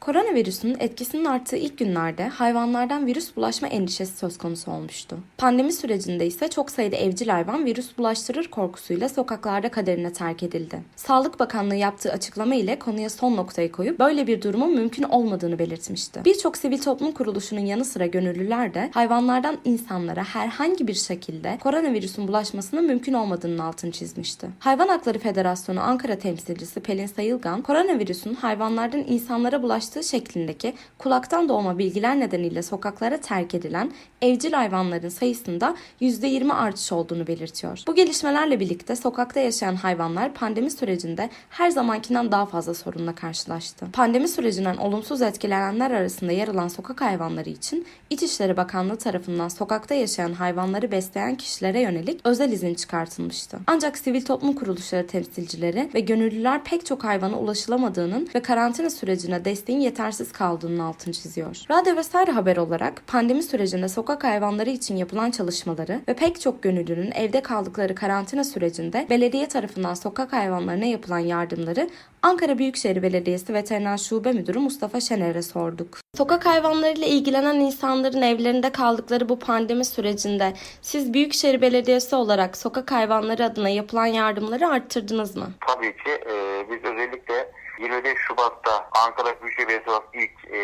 Koronavirüsün etkisinin arttığı ilk günlerde hayvanlardan virüs bulaşma endişesi söz konusu olmuştu. Pandemi sürecinde ise çok sayıda evcil hayvan virüs bulaştırır korkusuyla sokaklarda kaderine terk edildi. Sağlık Bakanlığı yaptığı açıklama ile konuya son noktayı koyup böyle bir durumun mümkün olmadığını belirtmişti. Birçok sivil toplum kuruluşunun yanı sıra gönüllüler de hayvanlardan insanlara herhangi bir şekilde koronavirüsün bulaşmasının mümkün olmadığının altını çizmişti. Hayvan Hakları Federasyonu Ankara temsilcisi Pelin Sayılgan, koronavirüsün hayvanlardan insanlara bulaştığı şeklindeki kulaktan doğma bilgiler nedeniyle sokaklara terk edilen evcil hayvanların sayısında %20 artış olduğunu belirtiyor. Bu gelişmelerle birlikte sokakta yaşayan hayvanlar pandemi sürecinde her zamankinden daha fazla sorunla karşılaştı. Pandemi sürecinden olumsuz etkilenenler arasında yer alan sokak hayvanları için İçişleri Bakanlığı tarafından sokakta yaşayan hayvanları besleyen kişilere yönelik özel izin çıkartılmıştı. Ancak sivil toplum kuruluşları temsilcileri ve gönüllüler pek çok hayvana ulaşılamadığının ve karantina sürecine desteğin yetersiz kaldığının altını çiziyor. Radyo vesaire haber olarak pandemi sürecinde sokak hayvanları için yapılan çalışmaları ve pek çok gönüllünün evde kaldıkları karantina sürecinde belediye tarafından sokak hayvanlarına yapılan yardımları Ankara Büyükşehir Belediyesi Veteriner Şube Müdürü Mustafa Şener'e sorduk. Sokak hayvanlarıyla ilgilenen insanların evlerinde kaldıkları bu pandemi sürecinde siz Büyükşehir Belediyesi olarak sokak hayvanları adına yapılan yardımları arttırdınız mı? Tabii ki e, biz özellikle 25 Şubat'ta Ankara Büyükşehir Belediyesi olarak ilk e,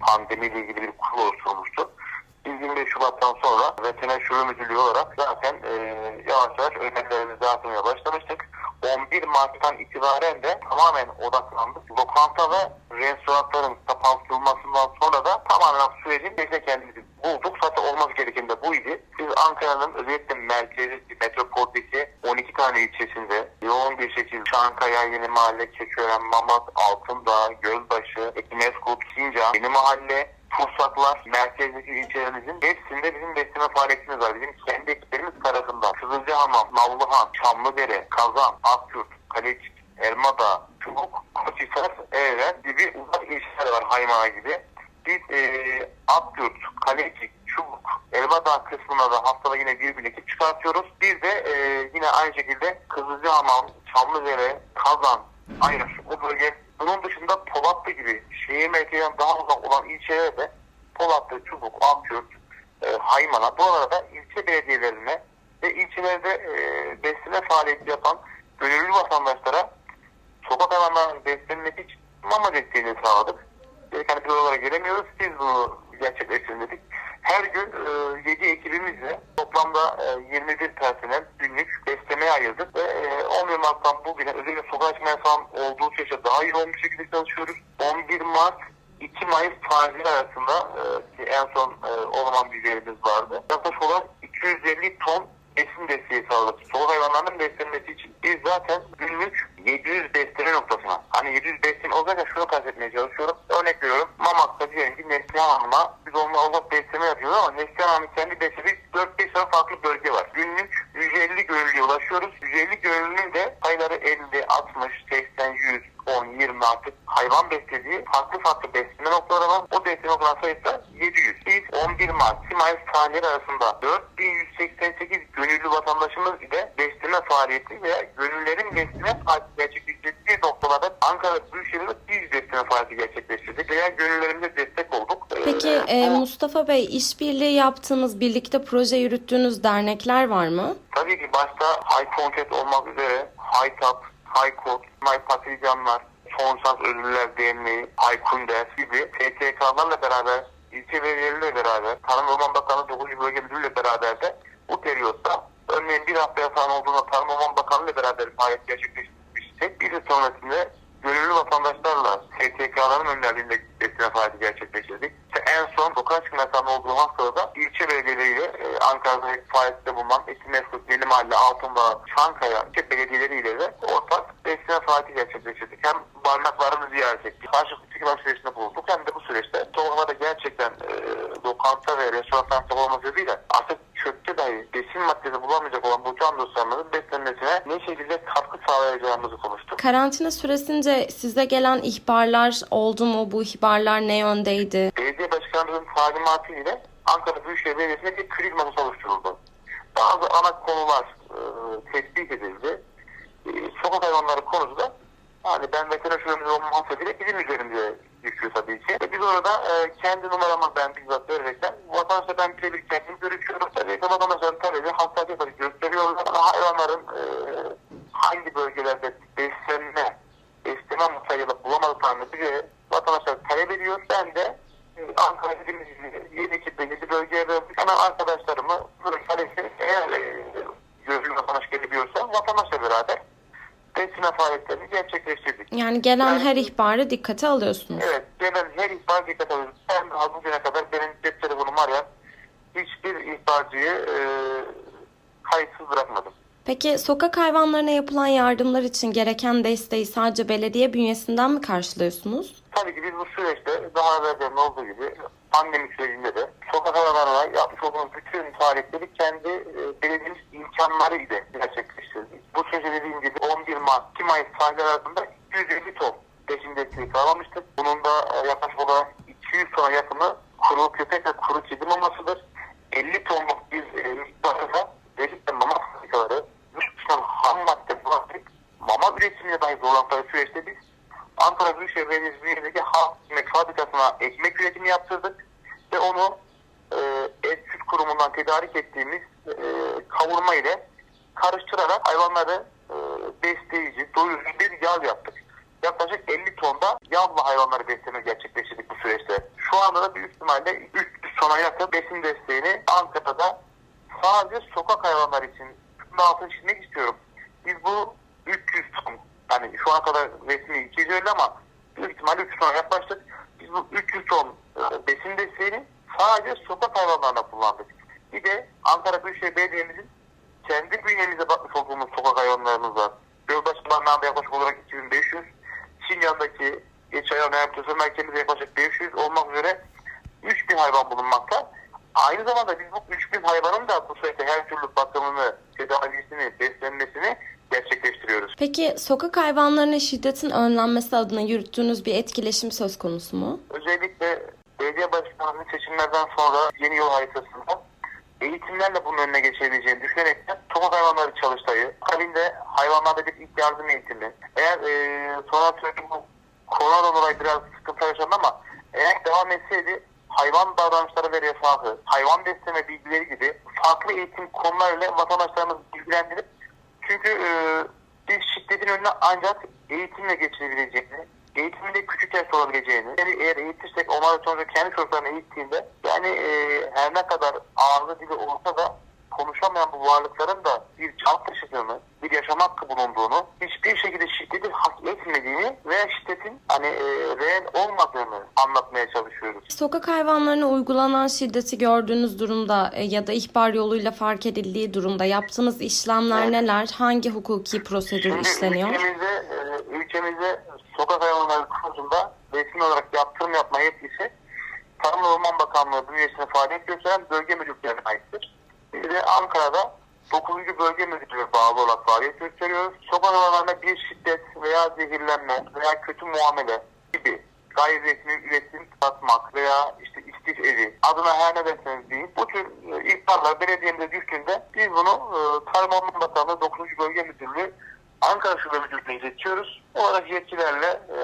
pandemiyle ilgili bir kurul oluşturmuştu. Biz 25 Şubat'tan sonra veteriner şube müdürlüğü olarak zaten e, yavaş yavaş önlemlerimizi dağıtmaya başlamıştık. 11 Mart'tan itibaren de tamamen odaklandık. Lokanta ve restoranların kapatılmasından sonra da tamamen sürecin içinde kendimizi bulduk. Zaten olması gereken de buydu. Biz Ankara'nın özellikle merkezi, metropoldeki 12 tane ilçesinde yoğun bir şekilde Çankaya, Yeni Mahalle, Keçiören, Mamak, Altındağ, Gölbaşı, Ekmezkut, Sincan, Yeni Mahalle, Pursaklar, merkezdeki ilçelerimizin hepsinde bizim besleme faaliyetimiz var. Bizim kendi ekiplerimiz tarafından Kızılcahamam, Nallıhan, Çamlıdere, Kazan, Akyurt, Kalecik, Elmadağ, Çubuk, Koçhisar, Evren gibi uzak ilçeler var Haymana gibi. Biz e, Akyurt, Kalecik, Çubuk, Elmadağ kısmına da haftada yine bir bir ekip çıkartıyoruz. Bir de e, yine aynı şekilde Kızılcahamam, Çamlıdere, Kazan, Ayır o bölge. Bunun dışında Polatlı gibi şehir merkezinden daha uzak ilçelerde Polatlı, Çubuk, Akyurt, e, Haymana buralara da ilçe belediyelerine ve ilçelerde e, besleme faaliyeti yapan gönüllü vatandaşlara sokak hayvanlarının beslenmesi için mama desteğini sağladık. Dedik hani biz oralara gelemiyoruz, siz bunu gerçekleştirin dedik. Her gün e, 7 ekibimizle toplamda e, 21 personel günlük beslemeye ayırdık ve e, 11 Mart'tan bugüne özellikle sokağa çıkma yasağının olduğu süreçte daha yoğun bir şekilde çalışıyoruz. 11 Mart 2 Mayıs tarihleri arasında e, ki en son e, o bir verimiz vardı. Yaklaşık olarak 250 ton besin desteği sağladık. Sokak hayvanlarının beslenmesi için. Biz zaten günlük 700 besleme noktasına. Hani 700 besleme olacak şunu kastetmeye çalışıyorum. Örnek veriyorum. Mamak'ta diyelim ki Neslihan Hanım'a biz onunla uzak besleme yapıyoruz ama Neslihan Hanım'ın kendi beslediği 4-5 tane farklı bölge var. Günlük 150 gönüllüye ulaşıyoruz. 150 gönüllünün de sayıları 50, 60, 80, 100, 10, 20 artık hayvan beslediği farklı farklı besleme noktaları var. O besleme noktaları sayısı da 700. Biz 11 Mart, 2 Tarihleri arasında 4188 gönüllü vatandaşımız ile besleme faaliyeti veya gönüllerin besleme faaliyeti gerçekleştirdiği noktalarda Ankara Büyükşehir'de biz besleme faaliyeti gerçekleştirdik veya gönüllerimize destek olduk. Peki Ee, e, bu- Mustafa Bey işbirliği yaptığınız, birlikte proje yürüttüğünüz dernekler var mı? Tabii ki başta High Contact olmak üzere High Tap, High Code, My Patlıcanlar, Son Şans Ölümlüler Derneği, High Kundes gibi STK'larla beraber, ilçe belediyeleriyle beraber, Tarım ve Orman Bakanlığı 9. Bölge Müdürlüğü'yle beraber de bu periyotta örneğin bir hafta yasağın olduğunda Tarım ve Orman Bakanlığı ile beraber faaliyet gerçekleştirmiştik. Bir de sonrasında gönüllü vatandaşlarla STK'ların önderliğinde besleme faaliyeti gerçekleştirdik. İşte en son sokağa çıkma olduğu haftada da ilçe belediyeleriyle e, Ankara'da faaliyette bulunan Esimesgut, Yeni Mahalle, Altındağ, Çankaya ilçe belediyeleriyle de ortak besleme faaliyeti gerçekleştirdik. Hem barınaklarını ziyaret ettik. Karşılıklı fikir alışverişinde bulunduk. Hem de bu süreçte sokaklarda gerçekten e, lokanta ve restoran olması sebebiyle artık dahi besin maddesi bulamayacak olan bu can dostlarımızın beslenmesine ne şekilde katkı sağlayacağımızı konuştuk. Karantina süresince size gelen ihbarlar oldu mu? Bu ihbarlar ne yöndeydi? Belediye başkanımızın talimatı ile Ankara Büyükşehir Belediyesi'nde bir kriz masası oluşturuldu. Bazı ana konular e, tespit edildi. E, sokak hayvanları konusu da yani ben veteriner şubemiz olmam hasebiyle bizim üzerimde düşüyor tabii ki. Ve biz orada e, kendi numaramı ben bizzat vererekten vatandaşla ben birebir kendim görüşüyorum. Tabii ki vatandaşların talebi hassasiyet tabii gösteriyorlar. Hayvanların e, hangi bölgelerde beslenme, beslenme sayılı bulamadıklarını bize vatandaşlar talep ediyor. Ben de e, Ankara dediğimiz gibi yedi ki belirli bölgeye verdik. Hemen arkadaşlarımı böyle talepleri eğer e, gözlü vatandaş gelebiliyorsa vatandaşla beraber besleme faaliyetlerini gerçekleştirdik. Yani gelen Yani- her ihbarı dikkate alıyorsunuz. Evet, gelen her ihbar dikkat alıyoruz. Ben bugüne kadar benim cep telefonum var ya hiçbir ihbarcıyı e, kayıtsız bırakmadım. Peki sokak hayvanlarına yapılan yardımlar için gereken desteği sadece belediye bünyesinden mi karşılıyorsunuz? Tabii ki biz bu süreçte daha evvelden olduğu gibi pandemi sürecinde de sokak hayvanlarına yapmış olduğumuz bütün faaliyetleri kendi e, belediyemiz imkanları ile gerçekleştirdik. Bu sürece dediğim gibi 11 Mart 2 Mayıs tarihleri arasında 250 ton besin desteği sağlamıştık. Bunun da e, yaklaşık olarak 200 tona yakını kuru köpek ve kuru kedi mamasıdır. 50 tonluk bir e, miktarda özellikle mama fabrikaları yurt dışından ham madde bulaştık. Mama üretimine dahi zorlandıkları süreçte biz Ankara Büyükşehir Belediyesi bünyesindeki halk ekmek fabrikasına ekmek üretimi yaptırdık ve onu e, et süt kurumundan tedarik ettiğimiz e, kavurma ile karıştırarak hayvanları e, besleyici, doyurucu bir yağ yaptık. Yaklaşık 50 tonda yağla hayvanları besleme gerçekleştirdik bu süreçte. Şu anda da büyük ihtimalle 300 tona yakın besin desteğini Ankara'da sadece sokak hayvanları için şunu altını çizmek istiyorum. Biz bu 300 ton yani şu ana kadar resmi 250 ama büyük ihtimalle 300 tona yaklaştık. Biz bu 300 ton e, besin desteğini sadece sokak hayvanlarına kullandık. Bir de Ankara Büyükşehir Belediye'mizin kendi bünyemizde bakmış olduğumuz sokak hayvanlarımız var. Gölbaşı Barınağı'nda yaklaşık olarak 2500, Sincan'daki Geç Hayvan Rehabilitasyon Merkezi'nde yaklaşık 500 olmak üzere 3000 hayvan bulunmakta. Aynı zamanda biz bu 3000 hayvanın da bu süreçte her türlü bakımını, tedavisini, beslenmesini gerçekleştiriyoruz. Peki sokak hayvanlarına şiddetin önlenmesi adına yürüttüğünüz bir etkileşim söz konusu mu? Özellikle belediye başkanlığının seçimlerden sonra yeni yol haritasında eğitimlerle bunun önüne geçebileceğini düşünerekten sokak hayvanları çalıştayı, akabinde hayvanlarda bir ilk yardım eğitimi. Eğer e, sonra sürekli bu koronadan dolayı biraz sıkıntı yaşandı ama eğer devam etseydi hayvan davranışları ve refahı, hayvan besleme bilgileri gibi farklı eğitim konularıyla vatandaşlarımızı bilgilendirip çünkü e, biz şiddetin önüne ancak eğitimle geçirebileceğini, eğitimin de küçük yaş olabileceğini, yani eğer eğitirsek onlar sonra kendi çocuklarını eğittiğinde yani e, her ne kadar ağzı dili olsa da konuşamayan bu varlıkların da bir can taşıdığını, bir yaşam hakkı bulunduğunu, hiçbir şekilde şiddetin hak etmediğini veya şiddetin hani e, reel olmadığını anlatmaya çalışıyoruz. Sokak hayvanlarına uygulanan şiddeti gördüğünüz durumda e, ya da ihbar yoluyla fark edildiği durumda yaptığınız işlemler neler? Hangi hukuki prosedür Şimdi işleniyor? ülkemizde, e, ülkemizde sokak hayvanları konusunda resmi olarak yaptırım yapma yetkisi Tarım ve Orman Bakanlığı bünyesinde faaliyet gösteren bölge müdürlüklerine aittir. Biz de Ankara'da 9. Bölge Müdürlüğü'ne bağlı olarak faaliyet gösteriyoruz. Sokak hayvanlarına bir şiddet veya zehirlenme veya kötü muamele gibi gayri resmi üretim satmak veya işte istif evi adına her ne derseniz deyin. Bu tür e, ihbarlar belediyemize düştüğünde biz bunu e, Tarım Orman Bakanlığı 9. Bölge Müdürlüğü Ankara Şube Müdürlüğü'ne iletiyoruz. Olarak yetkilerle e,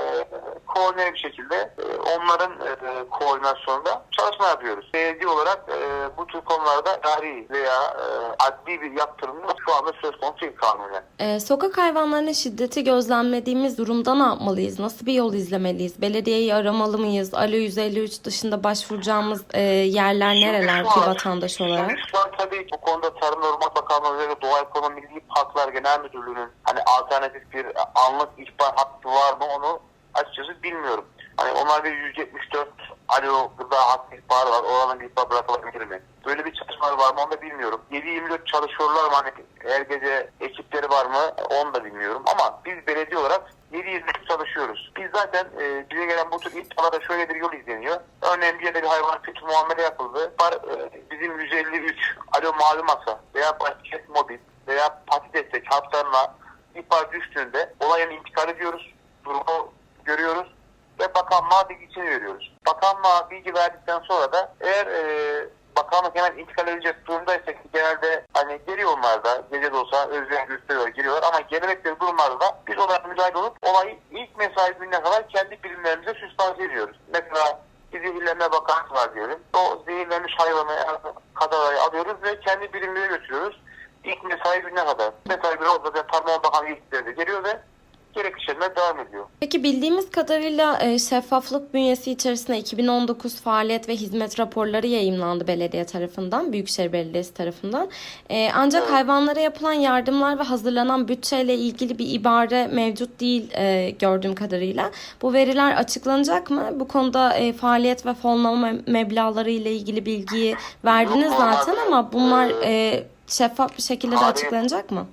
koordineli bir şekilde e, onların e, koordinasyonunda çalışma yapıyoruz. Belediye olarak e, bu tür konularda idari veya e, adli bir yaptırımı şu anda söz konusu değil kanunen. E, sokak hayvanlarına şiddeti gözlemlediğimiz durumda ne yapmalıyız? Nasıl bir yol izlemeliyiz? Belediyeyi aramalı mıyız? Alo 153 dışında başvuracağımız e, yerler nereler bir an- vatandaş olarak? Şimdi şu an tabii bu konuda Tarım ve Orman Bakanlığı ve Doğa Ekonomi Milli Parklar Genel Müdürlüğü'nün hani alternatif bir anlık ihbar hattı var mı onu açıkçası bilmiyorum. Hani onlar bir 174 alo gıda hattı ihbarı var. Oranın bir ihbar bırakılabilir mi? Böyle bir çalışmalar var mı onu da bilmiyorum. 7-24 çalışıyorlar mı? Hani her gece ekipleri var mı? Onu da bilmiyorum. Ama biz belediye olarak 7-24 çalışıyoruz. Biz zaten e, bize gelen bu tür ihbarlarda şöyle bir yol izleniyor. Örneğin bir yerde bir hayvan kötü muamele yapıldı. Var, e, bizim 153 alo mavi masa veya basket mobil veya destek hatlarına ihbar düştüğünde olayın intikal ediyoruz. Bakanlığa bilgisini veriyoruz. Bakanlığa bilgi verdikten sonra da eğer e, bakanlık hemen intikal edecek durumdaysa ki genelde hani geliyor onlar da gece de olsa özgür gösteriyor giriyorlar ama gelenekleri durumlarda da biz olarak müdahale olup olayı ilk mesai gününe kadar kendi birimlerimize süspanse ediyoruz. Mesela bir zehirlenme vakası var diyelim. O zehirlenmiş hayvanı kadarayı alıyoruz ve kendi birimlere götürüyoruz. İlk mesai gününe kadar. Mesai günü olsa da Tarım Bakanlığı ilkleri de geliyor ve gerekli işlemler devam ediyor. Peki bildiğimiz kadarıyla e, şeffaflık bünyesi içerisinde 2019 faaliyet ve hizmet raporları yayımlandı belediye tarafından, Büyükşehir Belediyesi tarafından. E, ancak Evet. hayvanlara yapılan yardımlar ve hazırlanan bütçeyle ilgili bir ibare mevcut değil e, gördüğüm kadarıyla. Bu veriler açıklanacak mı? Bu konuda e, faaliyet ve fonlama meblağları ile ilgili bilgiyi verdiniz Yok, zaten ama bunlar e, e, şeffaf bir şekilde de açıklanacak mı?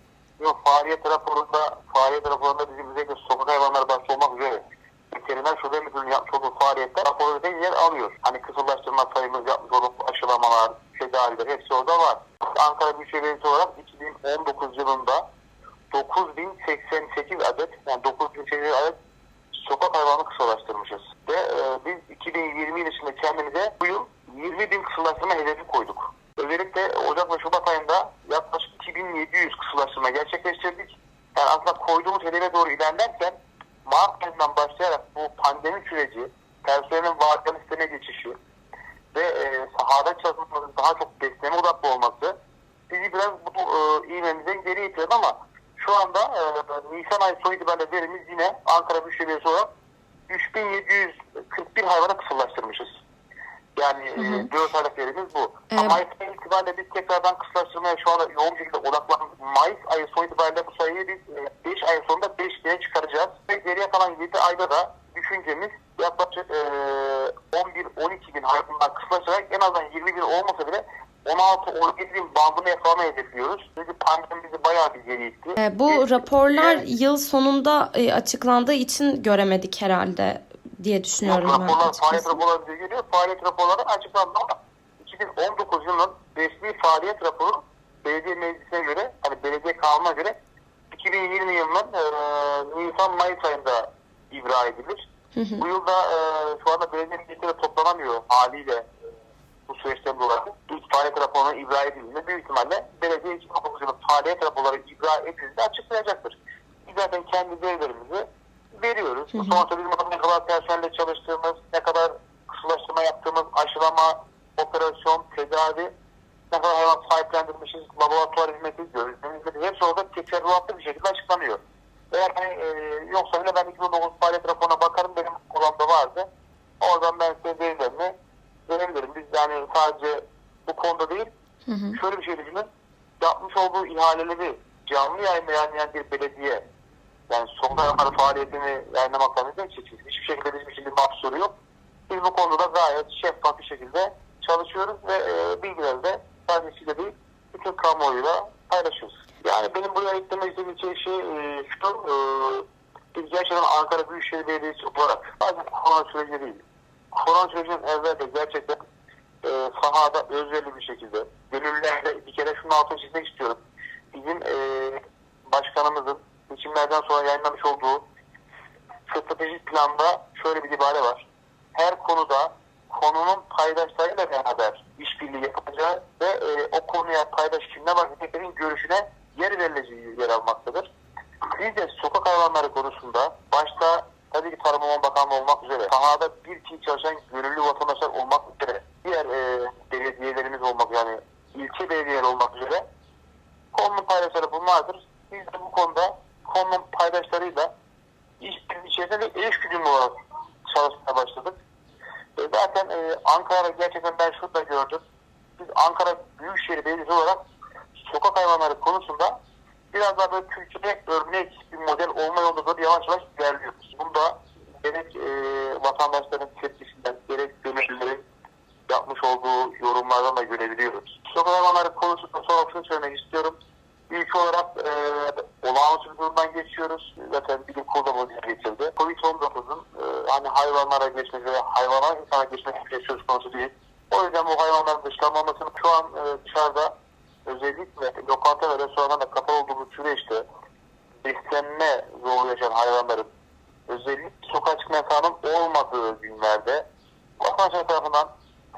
Yok faaliyet raporunda faaliyet raporunda bizim özellikle sokak hayvanları başta olmak üzere veteriner şube müdürlüğünün yapmış olduğu faaliyetler raporda yer alıyor. Hani kısırlaştırma sayımız yapmış olup aşılamalar, tedaviler hepsi orada var. Ankara Büyükşehir Belediyesi olarak 2019 yılında 9088 adet yani 9088 adet sokak hayvanı kısırlaştırmışız. Ve e, biz 2020 yıl içinde kendimize bu yıl 20 bin kısırlaştırma hedefi koyduk. Özellikle Ocak ve Şubat ayında yaklaşık 2700 kısırlaştırma gerçekleştirdik. Yani aslında koyduğumuz hedefe doğru ilerlerken Mart ayından başlayarak bu pandemi süreci, personelin varlıktan isteme geçişi ve e, sahada çalışmamızın daha çok besleme odaklı olması bizi biraz bu e, ivmemizden geri itirdi ama şu anda e, Nisan ayı son itibariyle verimiz yine Ankara Büyükşehir Belediyesi olarak 3741 hayvanı kısırlaştırmışız. Yani Hı hı. e, 4 aylık verimiz bu. Ee, Ama Mayıs ayı itibariyle biz tekrardan kısırlaştırmaya şu anda yoğun şekilde odaklandık. Mayıs ayı son itibariyle bu sayıyı biz 5 ay sonunda 5 bine çıkaracağız. Ve geriye kalan 7 ayda da düşüncemiz yaklaşık e, 11-12 bin hayvandan kısırlaştırarak en azından 20 bin olmasa bile 16-17 bin bandını yakalamayı hedefliyoruz. Çünkü pandemi bizi bayağı bir geri itti. E, bu Biz- raporlar Evet. yıl sonunda e, açıklandığı için göremedik herhalde diye düşünüyorum ben raporlar, faaliyet raporları bize geliyor. Faaliyet raporları açıklandı ama 2019 yılının resmi faaliyet raporu belediye meclisine göre, hani belediye kanununa göre 2020 yılının e, Nisan-Mayıs ayında ibra edilir. Hı hı. Bu yılda e, şu anda belediye meclisinde toplanamıyor haliyle e, bu süreçten dolayı. İlk faaliyet raporunu ibra edildiğinde büyük ihtimalle belediye 2019 yılının faaliyet raporları ibra edildiğinde açıklayacaktır. Biz zaten kendi verilerimizi veriyoruz. Hı hı. Sonuçta bizim ne kadar personelle çalıştığımız, ne kadar kısırlaştırma yaptığımız, aşılama, operasyon, tedavi, ne kadar hayvan sahiplendirmişiz, laboratuvar hizmeti, gözlem hizmeti hepsi orada teferruatlı bir şekilde açıklanıyor. Eğer hani, e, yoksa bile ben 2009 faaliyet raporuna bakarım benim kulağımda vardı. Oradan ben size verilerimi verebilirim. Biz yani sadece bu konuda değil, Hı hı. şöyle bir şey düşünün. Yapmış olduğu ihaleleri canlı yayınlayan bir belediye yani son hayvanları faaliyetini yayınlamaktan ne çekiyor? Hiçbir şekilde bizim için bir mahsuru yok. Biz bu konuda da gayet şeffaf bir şekilde çalışıyoruz ve e, bilgileri de sadece size değil bütün kamuoyuyla paylaşıyoruz. Yani benim buraya eklemek istediğim şey, şey e, şu, e, biz gerçekten Ankara Büyükşehir Belediyesi olarak sadece korona süreci değil. Korona sürecinin evvel de gerçekten e, sahada özverili bir şekilde gönüllülerle bir kere şunu altını çizmek istiyorum. Bizim e, başkanımızın seçimlerden sonra yayınlamış olduğu stratejik planda şöyle bir ibare var. Her konuda konunun paydaşlarıyla beraber işbirliği yapacağı ve e, o konuya paydaş kimler var hepsinin görüşüne yer verileceği yer almaktadır. Biz de sokak hayvanları konusunda başta tabii ki Tarım Orman Bakanlığı olmak üzere sahada bir kişi çalışan gönüllü vatandaşlar olmak üzere diğer e, belediyelerimiz olmak yani ilçe belediyeleri olmak üzere konunun paydaşları bunlardır. Biz de bu konuda konunun paydaşlarıyla işbirliği içerisinde ve eş güdümlü olarak çalışmaya başladık. E, zaten e, Ankara'da gerçekten ben şunu da gördüm. Biz Ankara Büyükşehir Belediyesi olarak sokak hayvanları konusunda biraz daha böyle Türkiye'ye örnek bir model olma yolunda da yavaş yavaş ilerliyoruz. Bunda gerek e, vatandaşların tepkisinden gerek gönüllülerin yapmış olduğu yorumlardan da görebiliyoruz. Sokak hayvanları konusunda sonra şunu söylemek istiyorum. İlk olarak e, olağanüstü bir durumdan geçiyoruz. Zaten bilim kurulu bunu dile getirdi. Covid-19'un e, hani hayvanlara geçmesi ve hayvana insana geçmesi şey söz konusu değil. O yüzden bu hayvanların dışlanmamasını şu an e, dışarıda özellikle lokanta ve restoranlarda kapalı olduğu bu süreçte beslenme zorluğu yaşayan hayvanların özellikle sokağa çıkma yasağının olmadığı günlerde vatandaşlar tarafından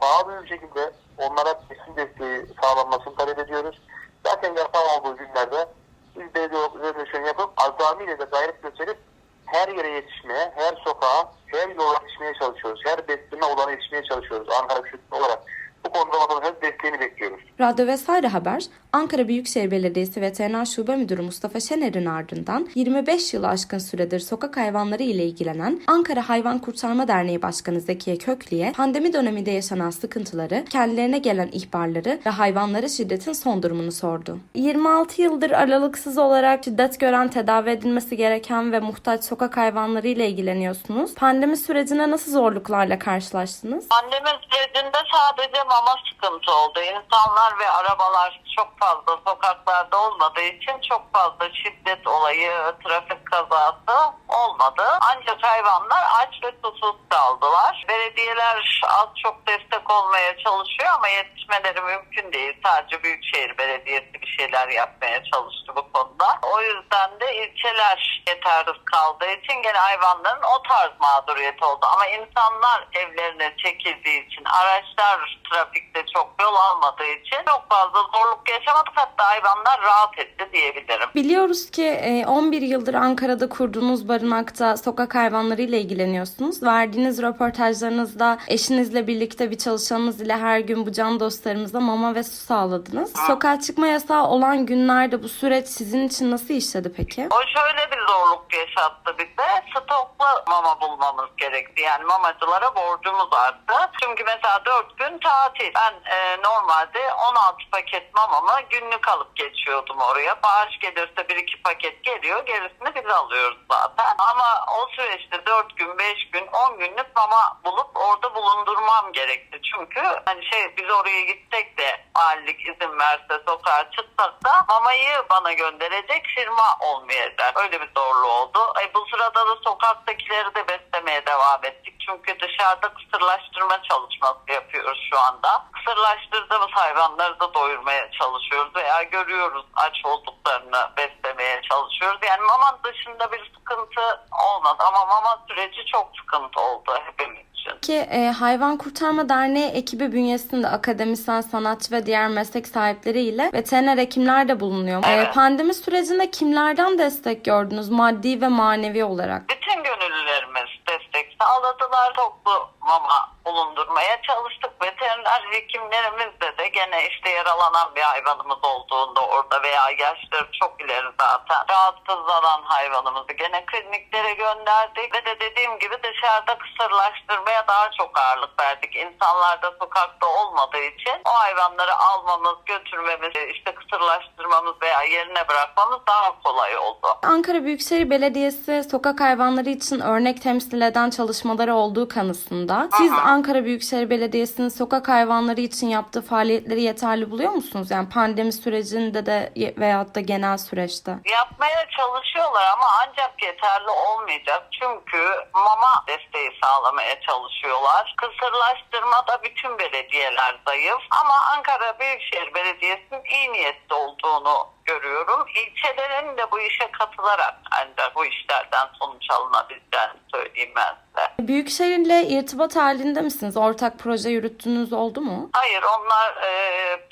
sağlıklı bir şekilde onlara besin desteği sağlanmasını talep ediyoruz. Zaten yasal olduğu günlerde biz belediye organizasyon yapıp azamiyle de gayret gösterip her yere yetişmeye, her sokağa, her yola yetişmeye çalışıyoruz. Her besleme olana yetişmeye çalışıyoruz. Ankara Büyükşehir olarak. Bu konuda vatandaşın desteğini bekliyoruz. Radyo Vesaire Haber, Ankara Büyükşehir Belediyesi Veteriner Şube Müdürü Mustafa Şener'in ardından 25 yılı aşkın süredir sokak hayvanları ile ilgilenen Ankara Hayvan Kurtarma Derneği Başkanı Zekiye Köklü'ye pandemi döneminde yaşanan sıkıntıları, kendilerine gelen ihbarları ve hayvanlara şiddetin son durumunu sordu. 26 yıldır aralıksız olarak şiddet gören, tedavi edilmesi gereken ve muhtaç sokak hayvanları ile ilgileniyorsunuz. Pandemi sürecine nasıl zorluklarla karşılaştınız? Pandemi sürecinde sadece mama sıkıntı oldu. İnsanlar ve arabalar çok fazla sokaklarda olmadığı için çok fazla şiddet olayı, trafik kazası olmadı. Ancak hayvanlar aç ve susuz kaldılar. Belediyeler az çok destek olmaya çalışıyor ama yetişmeleri mümkün değil. Sadece Büyükşehir Belediyesi bir şeyler yapmaya çalıştı bu konuda. O yüzden de ilçeler yetersiz kaldığı için gene hayvanların o tarz mağduriyeti oldu. Ama insanlar evlerine çekildiği için, araçlar trafikte çok yol almadığı için çok fazla zorluk yaşamadık. Hatta hayvanlar rahat etti diyebilirim. Biliyoruz ki e, 11 yıldır Ankara'da kurduğunuz barınakta sokak hayvanları ile ilgileniyorsunuz. Verdiğiniz röportajlarınızda eşinizle birlikte bir çalışanınız ile her gün bu can dostlarımıza mama ve su sağladınız. Sokağa çıkma yasağı olan günlerde bu süreç sizin için nasıl işledi peki? O şöyle bir zorluk yaşattı bize. Stoklu mama bulmamız gerekti. Yani mamacılara borcumuz arttı. Çünkü mesela 4 gün tatil. Ben e, normalde 16 paket mamamı günlük alıp geçiyordum oraya. Bağış gelirse 1-2 paket geliyor. Gerisini biz alıyoruz zaten. Ama o süreçte 4 gün, 5 gün, 10 günlük mama bulup orada bulundurmam gerekti. Çünkü hani şey biz oraya gitsek de valilik izin verse sokağa çıksak da mamayı bana gönderecek firma olmayacak. Öyle bir zorluğu oldu. E, bu sırada da sokaktakileri de beslemeye devam ettik. Çünkü dışarıda kısırlaştırma çalışması yapıyoruz şu anda. Kısırlaştırdığımız hayvanları da doyurmaya çalışıyoruz veya görüyoruz aç olduklarını beslemeye çalışıyoruz. Yani mama dışında bir sıkıntı olmadı ama mama süreci çok sıkıntı oldu hepimiz için. Ki e, Hayvan Kurtarma Derneği ekibi bünyesinde akademisyen, sanatçı ve diğer meslek sahipleri ile veteriner hekimler de bulunuyor. E, Evet. pandemi sürecinde kimlerden destek gördünüz maddi ve manevi olarak? Bütün gönüllülerimiz destek sağladılar. Toplu mama bulundurmaya çalıştık. Veteriner hekimlerimizde de gene işte yaralanan bir hayvanımız olduğunda orada veya yaşları çok ileri zaten rahatsızlanan hayvanımızı gene kliniklere gönderdik. Ve de dediğim gibi dışarıda kısırlaştırmaya daha çok ağırlık verdik. İnsanlar da sokakta olmadığı için o hayvanları almamız, götürmemiz, işte kısırlaştırmamız veya yerine bırakmamız daha kolay oldu. Ankara Büyükşehir Belediyesi sokak hayvanları için örnek temsil eden çalışmaları olduğu kanısında. Siz Ankara Büyükşehir Belediyesi'nin sokak hayvanları için yaptığı faaliyetleri yeterli buluyor musunuz? Yani pandemi sürecinde de veyahut da genel süreçte. Yapmaya çalışıyorlar ama ancak yeterli olmayacak. Çünkü mama desteği sağlamaya çalışıyorlar. Kısırlaştırmada bütün belediyeler zayıf. Ama Ankara Büyükşehir Belediyesi'nin iyi niyetli olduğunu görüyorum. İlçelerin de bu işe katılarak ancak bu işlerden sonuç alınabileceğini söyleyeyim ben size. Büyükşehir'le irtibat halinde misiniz? Ortak proje yürüttüğünüz oldu mu? Hayır onlar e,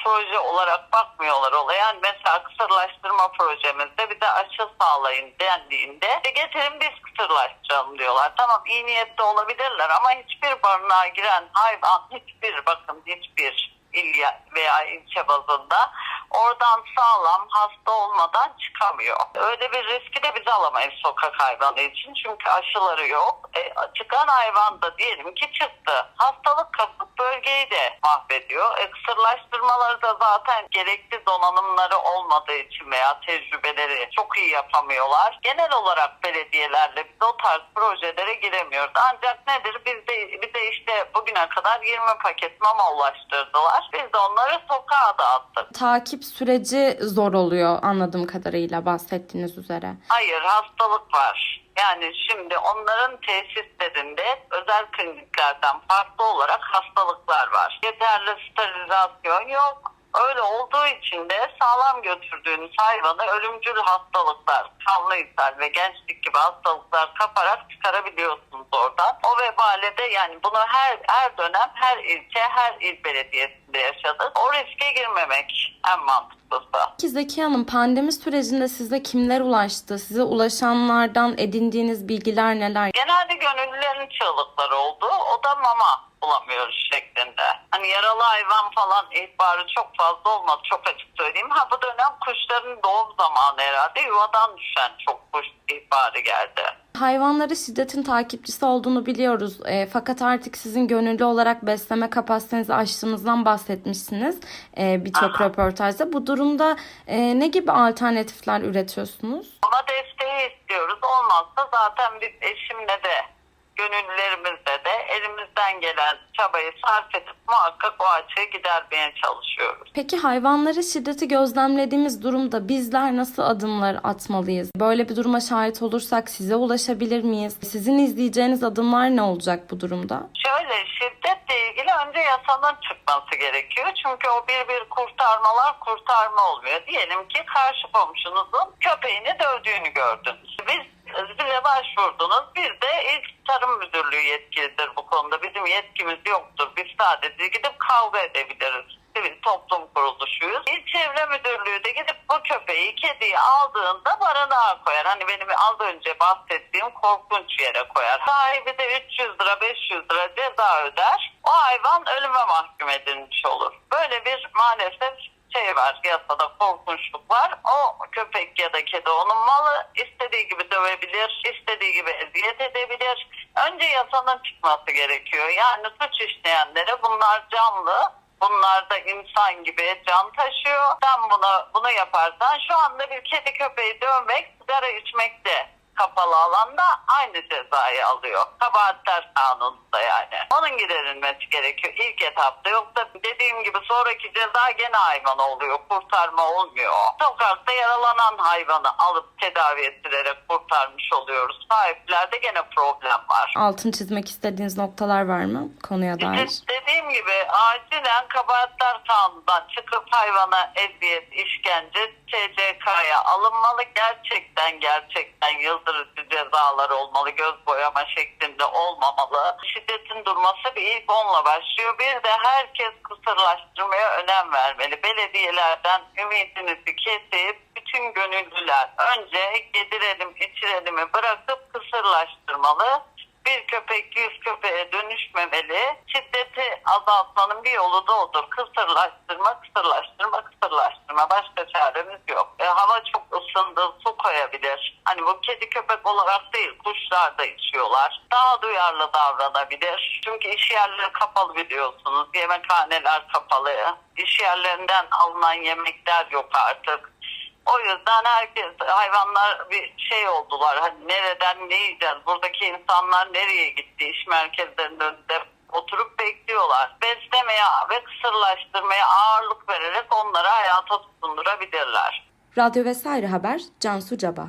proje olarak bakmıyorlar olaya. Yani mesela kısırlaştırma projemizde bir de aşı sağlayın dendiğinde e, getirin biz kısırlaştıralım diyorlar. Tamam iyi niyetli olabilirler ama hiçbir barınağa giren hayvan hiçbir bakın hiçbir il ya- veya ilçe bazında oradan sağlam hasta olmadan çıkamıyor. Öyle bir riski de biz alamayız sokak hayvanı için çünkü aşıları yok. E, çıkan hayvan da diyelim ki çıktı. Hastalık kapıp bölgeyi de mahvediyor. E, kısırlaştırmaları da zaten gerekli donanımları olmadığı için veya tecrübeleri çok iyi yapamıyorlar. Genel olarak belediyelerle biz o tarz projelere giremiyoruz. Ancak nedir? Biz de, bize işte bugüne kadar 20 paket mama ulaştırdılar. Biz de onları sokağa dağıttık. Takip süreci zor oluyor anladığım kadarıyla bahsettiğiniz üzere. Hayır hastalık var. Yani şimdi onların tesislerinde özel kliniklerden farklı olarak hastalıklar var. Yeterli sterilizasyon yok. Öyle olduğu için de sağlam götürdüğünüz hayvanı ölümcül hastalıklar, kanlı ishal ve gençlik gibi hastalıklar kaparak çıkarabiliyorsunuz oradan. O vebale de yani bunu her her dönem her ilçe, her il belediyesinde yaşadık. O riske girmemek en mantıklısı. Peki Zeki Hanım pandemi sürecinde size kimler ulaştı? Size ulaşanlardan edindiğiniz bilgiler neler? Genelde gönüllülerin çığlıkları oldu. O da mama bulamıyoruz şeklinde. Hani yaralı hayvan falan ihbarı çok fazla olmadı. Çok açık söyleyeyim. Ha bu dönem kuşların doğum zamanı herhalde. Yuvadan düşen çok kuş ihbarı geldi. Hayvanları şiddetin takipçisi olduğunu biliyoruz. E, fakat artık sizin gönüllü olarak besleme kapasitenizi aştığınızdan bahsetmişsiniz e, birçok röportajda. Bu durumda e, ne gibi alternatifler üretiyorsunuz? Ama desteği istiyoruz. Olmazsa zaten biz eşimle de gönüllülerimizle de elimizden gelen çabayı sarf edip muhakkak o açığı gidermeye çalışıyoruz. Peki hayvanlara şiddeti gözlemlediğimiz durumda bizler nasıl adımlar atmalıyız? Böyle bir duruma şahit olursak size ulaşabilir miyiz? Sizin izleyeceğiniz adımlar ne olacak bu durumda? Şöyle şiddetle ilgili önce yasanın çıkması gerekiyor. Çünkü o bir bir kurtarmalar kurtarma olmuyor. Diyelim ki karşı komşunuzun köpeğini dövdüğünü gördünüz. Biz bize başvurdunuz. Biz de ilk tarım müdürlüğü yetkilidir bu konuda. Bizim yetkimiz yoktur. Biz sadece gidip kavga edebiliriz. Sivil toplum kuruluşuyuz. İl çevre müdürlüğü de gidip bu köpeği, kediyi aldığında barınağa koyar. Hani benim az önce bahsettiğim korkunç yere koyar. Sahibi de 300 lira 500 lira ceza öder. O hayvan ölüme mahkum edilmiş olur. Böyle bir maalesef şey var yasada korkunçluk var. O köpek ya da kedi onun malı istediği gibi dövebilir, istediği gibi eziyet edebilir. Önce yasanın çıkması gerekiyor. Yani suç işleyenlere bunlar canlı. Bunlar da insan gibi can taşıyor. Sen bunu, bunu yaparsan şu anda bir kedi köpeği dövmek, sigara içmek de kapalı alanda aynı cezayı alıyor. Kabahatler kanununda yani. Onun giderilmesi gerekiyor ilk etapta. Yoksa dediğim gibi sonraki ceza gene hayvan oluyor. Kurtarma olmuyor. Sokakta yaralanan hayvanı alıp tedavi ettirerek kurtarmış oluyoruz. Sahiplerde gene problem var. Altın çizmek istediğiniz noktalar var mı konuya dair? İşte dediğim gibi acilen kabahatler kanundan çıkıp hayvana eziyet, işkence TCK'ya alınmalı. Gerçekten gerçekten yıldırıcı cezalar olmalı. Göz boyama şeklinde olmamalı. Şiddetin durması bir ilk onla başlıyor. Bir de herkes kısırlaştırmaya önem vermeli. Belediyelerden ümidinizi kesip bütün gönüllüler önce yedirelim içirelim'i bırakıp kısırlaştırmalı bir köpek yüz köpeğe dönüşmemeli. Şiddeti azaltmanın bir yolu da odur. Kısırlaştırma, kısırlaştırma, kısırlaştırma. Başka çaremiz yok. E, hava çok ısındı, su koyabilir. Hani bu kedi köpek olarak değil, kuşlar da içiyorlar. Daha duyarlı davranabilir. Çünkü iş yerleri kapalı biliyorsunuz. Yemekhaneler kapalı. İş yerlerinden alınan yemekler yok artık. O yüzden herkes hayvanlar bir şey oldular. Hani nereden ne yiyeceğiz? Buradaki insanlar nereye gitti? İş merkezlerinin önünde oturup bekliyorlar. Beslemeye ve kısırlaştırmaya ağırlık vererek onları hayata tutundurabilirler. Radyo vesaire haber Cansu Caba.